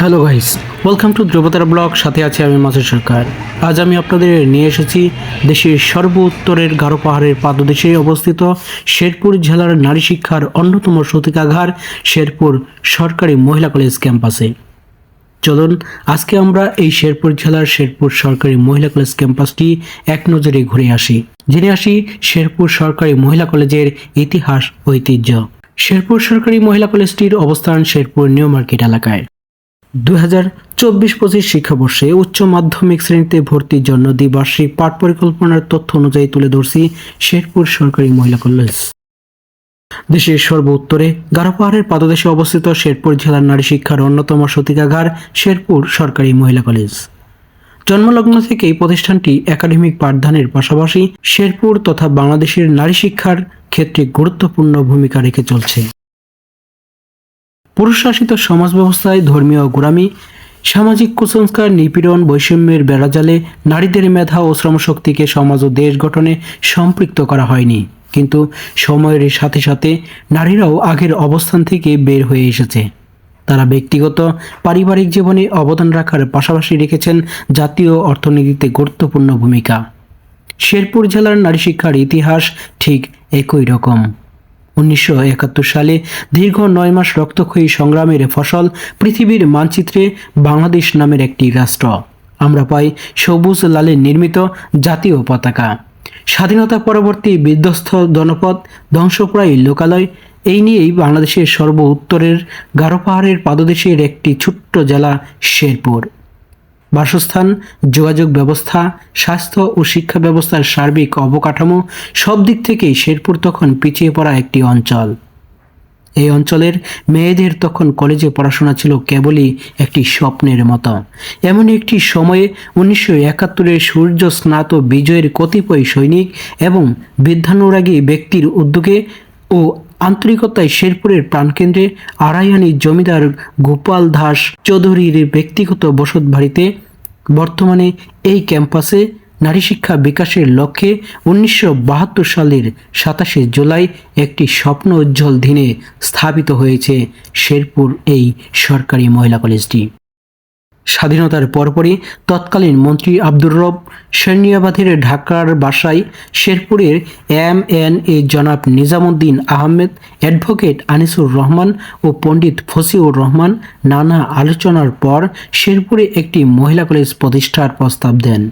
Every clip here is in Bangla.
Hello guys welcome to Dhrubotara blog সাথে আছে আমি মাসুদ সরকার। আজ আমি আপনাদের নিয়ে এসেছি দেশের সর্ব উত্তরের গারো পাহাড়ের পাদদেশে অবস্থিত শেরপুর জেলার নারী শিক্ষার অন্যতম সতিকাঘার শেরপুর সরকারি মহিলা কলেজ ক্যাম্পাসে। চলুন, আজকে আমরা এই শেরপুর জেলার শেরপুর সরকারি মহিলা কলেজ ক্যাম্পাসটি এক নজরে ঘুরে আসি। জেনে আসি শেরপুর সরকারি মহিলা কলেজের ইতিহাস, ঐতিহ্য। শেরপুর সরকারি মহিলা কলেজটির অবস্থান শেরপুর নিউ মার্কেট এলাকায়। চব্বিশ পঁচিশ শিক্ষাবর্ষে উচ্চ মাধ্যমিক শ্রেণীতে ভর্তির জন্য দ্বিবার্ষিক পাঠ পরিকল্পনার তথ্য অনুযায়ী তুলে ধরছি শেরপুর সরকারি মহিলা কলেজ। দেশের সর্ব উত্তরে গারো পাহাড়ের পাদদেশে অবস্থিত শেরপুর জেলার নারী শিক্ষার অন্যতম সতিকাগার শেরপুর সরকারি মহিলা কলেজ। জন্মলগ্ন থেকে এই প্রতিষ্ঠানটি একাডেমিক পাঠদানের পাশাপাশি শেরপুর তথা বাংলাদেশের নারী শিক্ষার ক্ষেত্রে গুরুত্বপূর্ণ ভূমিকা রেখে চলছে। পুরুষ শাসিত সমাজ ব্যবস্থায় ধর্মীয় গোড়ামি, সামাজিক কুসংস্কার, নিপীড়ন, বৈষম্যের বেড়াজালে নারীদের মেধা ও শ্রমশক্তিকে সমাজ ও দেশ গঠনে সম্পৃক্ত করা হয়নি। কিন্তু সময়ের সাথে সাথে নারীরাও আগের অবস্থান থেকে বের হয়ে এসেছে। তারা ব্যক্তিগত, পারিবারিক জীবনে অবদান রাখার পাশাপাশি রেখেছেন জাতীয় অর্থনীতিতে গুরুত্বপূর্ণ ভূমিকা। শেরপুর জেলার নারী শিক্ষার ইতিহাস ঠিক একই রকম। উনিশশো একাত্তর সালে দীর্ঘ নয় মাস রক্তক্ষয়ী সংগ্রামের ফসল পৃথিবীর মানচিত্রে বাংলাদেশ নামের একটি রাষ্ট্র। আমরা পাই সবুজ লালে নির্মিত জাতীয় পতাকা। স্বাধীনতা পরবর্তী বিধ্বস্ত জনপদ, ধ্বংসপ্রায় লোকালয়, এই নিয়েই বাংলাদেশের সর্ব উত্তরের গারো পাহাড়ের পাদদেশের একটি ছোট্ট জেলা শেরপুর। বাসস্থান, যোগাযোগ ব্যবস্থা, স্বাস্থ্য ও শিক্ষা ব্যবস্থার সার্বিক অবকাঠামো সব দিক থেকেই শেরপুর তখন পিছিয়ে পড়া একটি অঞ্চল। এই অঞ্চলের মেয়েদের তখন কলেজে পড়াশোনা ছিল কেবলই একটি স্বপ্নের মতো। এমন একটি সময়ে উনিশশো একাত্তরের সূর্য স্নাত বিজয়ের কতিপয় সৈনিক এবং বিদ্যানুরাগী ব্যক্তির উদ্যোগে ও আন্তরিকতায় শেরপুরের প্রাণকেন্দ্রে আড়াইয়ানি জমিদার গোপাল দাস চৌধুরীর ব্যক্তিগত বসত বাড়িতে বর্তমানে এই ক্যাম্পাসে নারী শিক্ষা বিকাশের লক্ষ্যে উনিশশো বাহাত্তর সালের সাতাশে জুলাই একটি স্বপ্ন উজ্জ্বল দিনে স্থাপিত হয়েছে শেরপুর এই সরকারি মহিলা কলেজটি। স্বাধীনতার পরপরই তৎকালীন মন্ত্রী আব্দুর রব সৈনিয়াবাদের ঢাকার বাসায় শেরপুরের এম এন এ জনাব নিজামুদ্দিন আহমেদ, অ্যাডভোকেট আনিসুর রহমান ও পণ্ডিত ফসিউর রহমান নানা আলোচনার পর শেরপুরে একটি মহিলা কলেজ প্রতিষ্ঠার প্রস্তাব দেন।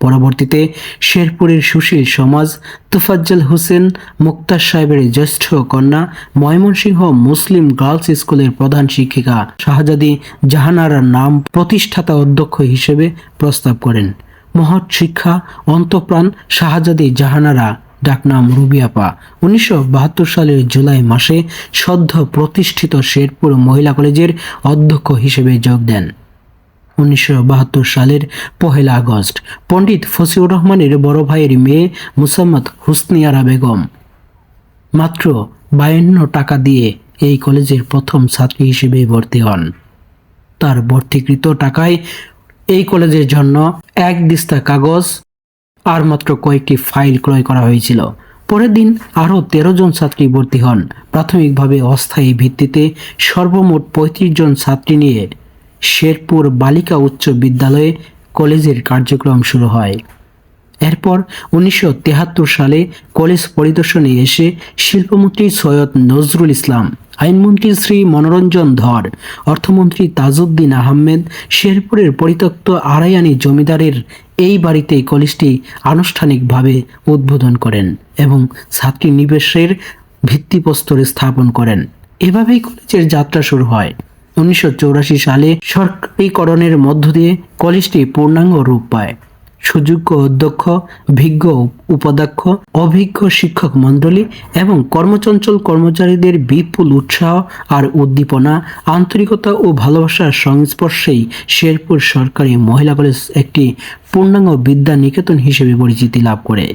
পরবর্তীতে শেরপুরের সুশীল সমাজ তুফাজ্জল হোসেন, মুক্তার সাহেবের জ্যেষ্ঠ কন্যা, ময়মনসিংহ মুসলিম গার্লস স্কুলের প্রধান শিক্ষিকা শাহজাদি জাহানারার নাম প্রতিষ্ঠাতা অধ্যক্ষ হিসেবে প্রস্তাব করেন। মহৎ শিক্ষা, অন্তপ্রাণ শাহজাদি জাহানারা, ডাকনাম রুবিয়াপা। উনিশশো বাহাত্তর সালের জুলাই মাসে সদ্য প্রতিষ্ঠিত শেরপুর মহিলা কলেজের অধ্যক্ষ হিসেবে যোগ দেন। উনিশশো বাহাত্তর সালের পহেলা আগস্ট। পণ্ডিত ফসিউর রহমানের বড় ভাইয়ের মেয়ে মুসাম্মদ হুসনিয়ারা বেগম। মাত্র বায়ান্ন টাকা দিয়ে এই কলেজের প্রথম ছাত্রী হিসেবে ভর্তি হন। তার ভর্তিকৃত টাকায় এই কলেজের জন্য এক দিস্তা কাগজ আর মাত্র কয়েকটি ফাইল ক্রয় করা হয়েছিল। পরের দিন আরও তেরো জন ছাত্রী ভর্তি হন। প্রাথমিকভাবে অস্থায়ী ভিত্তিতে সর্বমোট পঁয়ত্রিশ জন ছাত্রী নিয়ে শেরপুর বালিকা উচ্চ বিদ্যালয়ে কলেজের কার্যক্রম শুরু হয়। এরপর উনিশশো সালে কলেজ পরিদর্শনে এসে শিল্পমন্ত্রী সৈয়দ নজরুল ইসলাম, আইনমন্ত্রী শ্রী মনোরঞ্জন ধর, অর্থমন্ত্রী তাজউদ্দিন আহমেদ, শেরপুরের পরিত্যক্ত আড়াইয়ানি জমিদারের এই বাড়িতে কলেজটি আনুষ্ঠানিকভাবে উদ্বোধন করেন এবং ছাত্রী নিবেশের ভিত্তিপ্রস্তর স্থাপন করেন। এভাবেই কলেজের যাত্রা শুরু হয়। উনিশশো সালে সরকারিকরণের মধ্য দিয়ে কলেজটি পূর্ণাঙ্গ রূপ পায়। সুযোগ্য অধ্যক্ষ, ভিজ্ঞ উপাধ্যক্ষ, অভিজ্ঞ শিক্ষক মণ্ডলী এবং কর্মচঞ্চল কর্মচারীদের বিপুল উৎসাহ আর উদ্দীপনা, আন্তরিকতা ও ভালোবাসার সংস্পর্শেই শেরপুর সরকারি মহিলা কলেজ একটি পূর্ণাঙ্গ বিদ্যা নিকেতন হিসেবে পরিচিতি লাভ করে।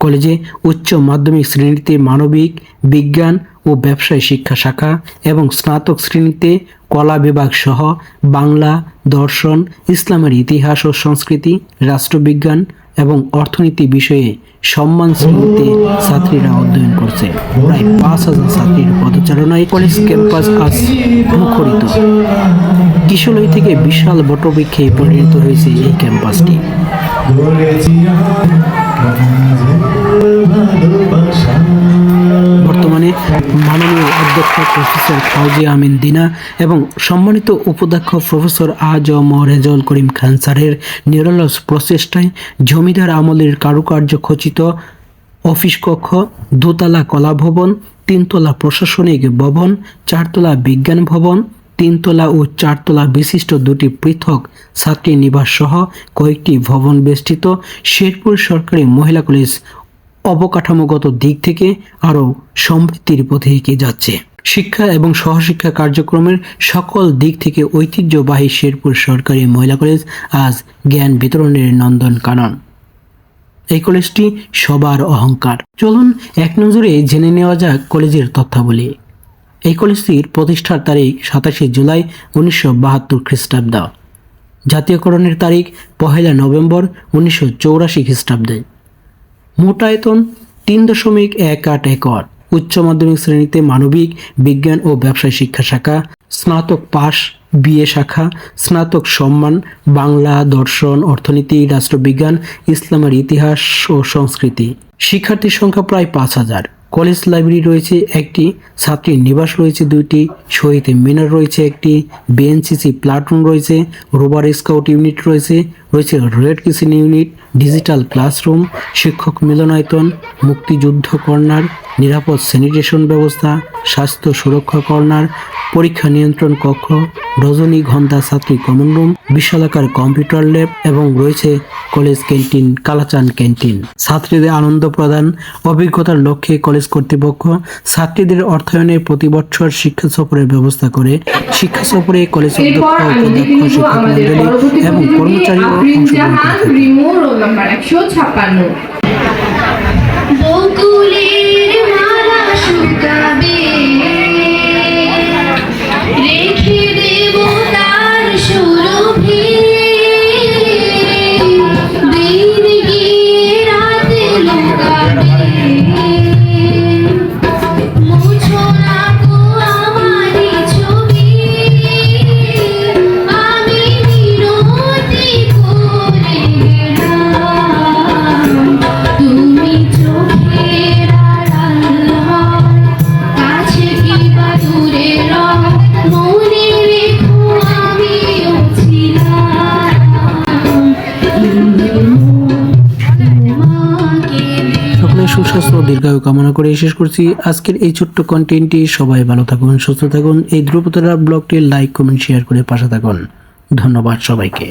কলেজে উচ্চ মাধ্যমিক শ্রেণীতে মানবিক, বিজ্ঞান ও ব্যবসায় শিক্ষা শাখা এবং স্নাতক শ্রেণীতে কলা বিভাগ সহ বাংলা, দর্শন, ইসলামের ইতিহাস ও সংস্কৃতি, রাষ্ট্রবিজ্ঞান এবং অর্থনীতি বিষয়ে সম্মান শ্রেণীতে ছাত্রীরা অধ্যয়ন করছে। প্রায় পাঁচ হাজার ছাত্রীর পদচারণায় কলেজ ক্যাম্পাস আজ মুখরিত। কিশোরী থেকে বিশাল বটবৃক্ষে পরিণত হয়েছে এই ক্যাম্পাসটি। মাননীয় অধ্যক্ষ প্রফেসর ফাউজিয়া আমিন দিনা এবং সম্মানিত উপাধ্যক্ষ প্রফেসর আজম রেজাউল করিম খান নিরলস প্রচেষ্টায় জমিদার আমলের কারুকার্য খচিত অফিস কক্ষ, দোতলা কলা ভবন তিনতলা প্রশাসনিক ভবন, চারতলা বিজ্ঞান ভবন, তিনতলা ও চারতলা বিশিষ্ট দুটি পৃথক ছাত্রী নিবাস সহ কয়েকটি ভবন বেষ্টিত শেরপুর সরকারি মহিলা কলেজ অবকাঠামোগত দিক থেকে আরও সমৃদ্ধির পথে এগিয়ে যাচ্ছে। শিক্ষা এবং সহশিক্ষা কার্যক্রমের সকল দিক থেকে ঐতিহ্যবাহী শেরপুর সরকারি মহিলা কলেজ আজ জ্ঞান বিতরণের নন্দন কানন এই কলেজটি সবার অহংকার। চলুন এক নজরে জেনে নেওয়া যাক কলেজের তথ্যাবলী। এই কলেজটির প্রতিষ্ঠার তারিখ সাতাশে জুলাই উনিশশো বাহাত্তর খ্রিস্টাব্দ। জাতীয়করণের তারিখ পহেলা নভেম্বর উনিশশো চৌরাশি খ্রিস্টাব্দে। মোট আয়তন তিন দশমিক এক আট একর। উচ্চ মাধ্যমিক শ্রেণীতে মানবিক, বিজ্ঞান ও ব্যবসায় শিক্ষা শাখা, স্নাতক পাশ, বিএ শাখা, স্নাতক সম্মান, বাংলা, দর্শন, অর্থনীতি, রাষ্ট্রবিজ্ঞান, ইসলামের ইতিহাস ও সংস্কৃতি। শিক্ষার্থীর সংখ্যা প্রায় পাঁচ হাজার। কলেজ লাইব্রেরি রয়েছে একটি ছাত্রীর নিবাস রয়েছে দুইটি, শহীদ মিনার রয়েছে একটি বিএনসিসি প্লাটুন রয়েছে রোবার স্কাউট ইউনিট রয়েছে রয়েছে red kitchen unit, digital classroom, শিক্ষক মিলনায়তন, মুক্তিযুদ্ধ কর্নার নিরাপদ স্যানিটেশন ব্যবস্থা স্বাস্থ্য সুরক্ষা কর্নার পরীক্ষা নিয়ন্ত্রণ কক্ষ রজনী ঘণ্টা ছাত্রী কমন রুম বিশালাকার কম্পিউটার ল্যাব এবং রয়েছে কলেজ ক্যান্টিন কালাচান ক্যান্টিন ছাত্রীদের আনন্দ প্রদান অভিজ্ঞতার লক্ষ্যে কলেজ কর্তৃপক্ষ ছাত্রীদের অর্থায়নে প্রতি বছর শিক্ষা সফরের ব্যবস্থা করে শিক্ষা সফরে কলেজ অধ্যক্ষ উপাধ্যক্ষ শিক্ষক মন্ডলী এবং প্রতিযোগী কর্মচারীও অংশগ্রহণ করে থাকে। রিমো সুস্বাস্থ্য দীর্ঘায়ু কামনা করে শেষ করছি। আজকের এই ছোট্ট কন্টেন্টটি সবাই ভালো থাকুন, সুস্থ থাকুন। এই ধ্রুপতরা ব্লগটি লাইক কমেন্ট শেয়ার করে পাশে থাকুন। ধন্যবাদ সবাইকে।